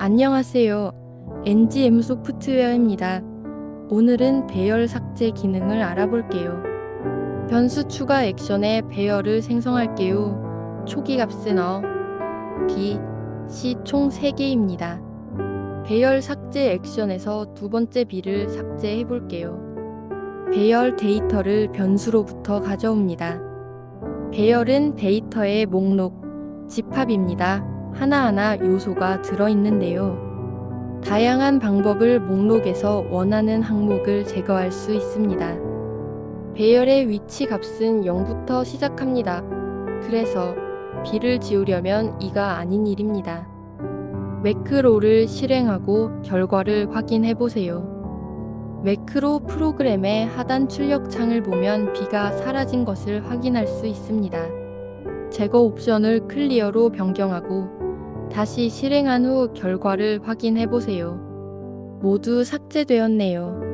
안녕하세요. NGM 소프트웨어입니다. 오늘은 배열 삭제 기능을 알아볼게요. 변수 추가 액션에 배열을 생성할게요. 초기 값은 어, B, C 총 3개입니다. 배열 삭제 액션에서 두 번째 B를 삭제해 볼게요. 배열 데이터를 변수로부터 가져옵니다. 배열은 데이터의 목록, 집합입니다. 하나하나 요소가 들어있는데요. 다양한 방법을 목록에서 원하는 항목을 제거할 수 있습니다. 배열의 위치 값은 0부터 시작합니다. 그래서 B를 지우려면 이가 아닌 일입니다. 매크로를 실행하고 결과를 확인해 보세요. 매크로 프로그램의 하단 출력 창을 보면 B가 사라진 것을 확인할 수 있습니다. 제거 옵션을 클리어로 변경하고 다시 실행한 후 결과를 확인해 보세요. 모두 삭제되었네요.